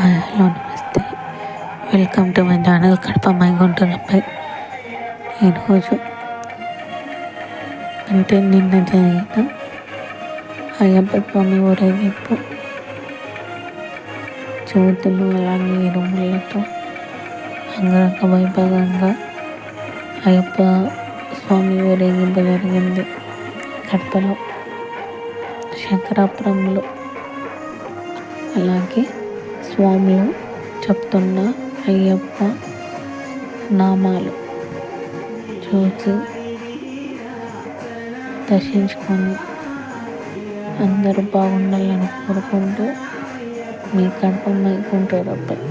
Hello namaste. Welcome to my channel Kadapa మైగుంటున్నపై ఈరోజు అంటే నిన్న జరిగిన అయ్యప్ప స్వామి ఊరేగింపు. చూతులు అలాగే ఇరుములతో అంగరంగ వైభవంగా అయ్యప్ప స్వామి ఊరేగింపు జరిగింది. కడపలో శంకరాపురంలో. అలాగే స్వాములు చెప్తున్న అయ్యప్ప నామాలు చూసి దర్శించుకొని అందరూ బాగుండాలని కోరుకుంటూ మీ కడప మైకుంటారు అబ్బాయి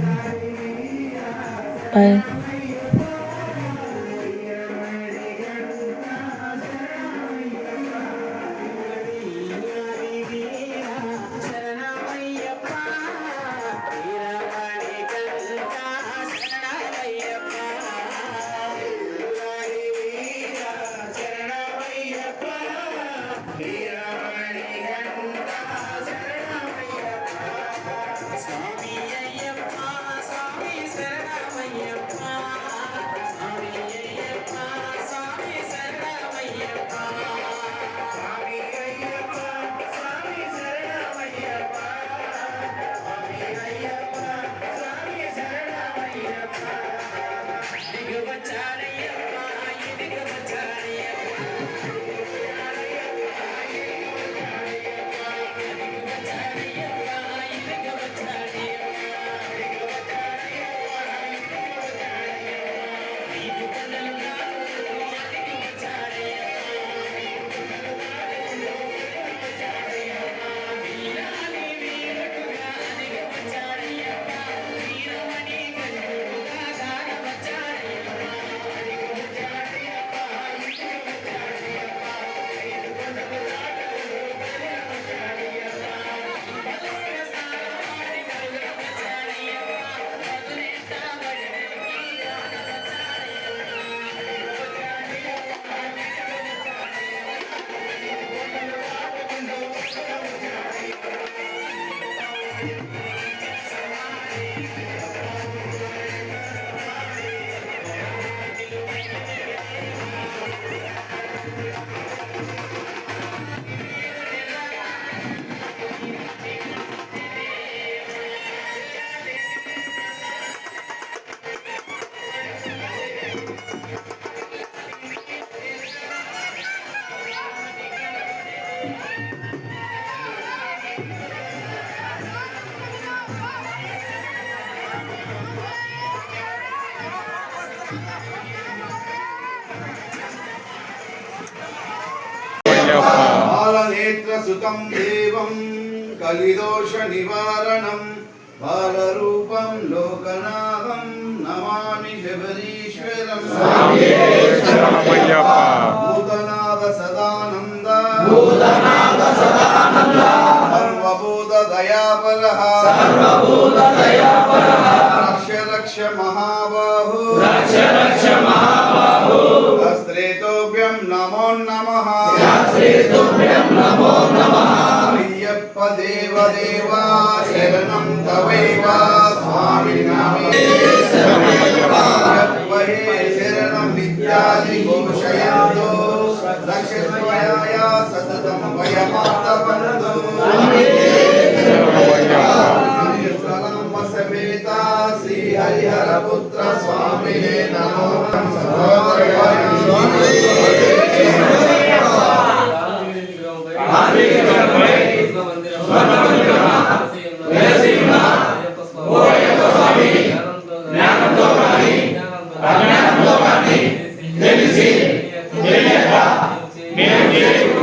బాయ్ బాలనేత్రసుతం దేవం కలిదోష నివారణం బాలరూపం లోకనాథం నమామి శబరీశ్వరం దయాపర రక్ష రక్ష మహాబాహు హస్త్రేతోభ్యం నమో నమః అయ్యప్ప దేవదేవా శరణం తవైవ స్వామి అయ్యప్ప హే శరణం విద్యాది ఘోషయంతో సతతం పుత్ర స్వామి నమో భావించి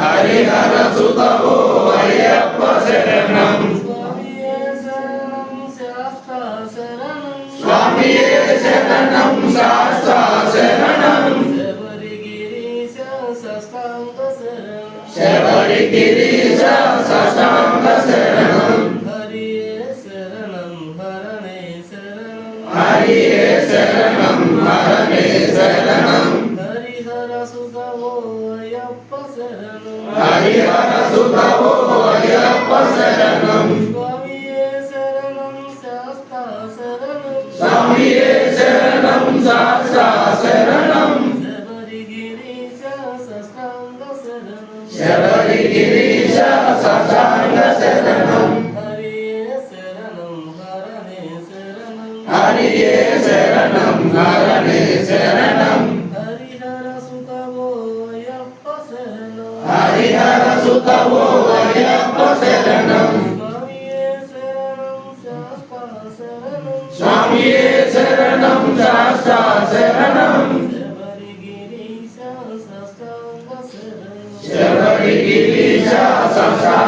హరిహర సుతవో అయ్యప్ప శరణం స్వామి శరణం శాస్త్ర శరణం శబరి గిరీశ సష్టాంగ శరణం హరియే శరణం హరణే శరణం హరియే శరణం. స్వామియే శరణం సాక్షా శరణం శబరిగిరీశ ససాంగ శరణం హరియే శరణం హరణే శరణం. Harihara సుతవో Wikibisha Samsa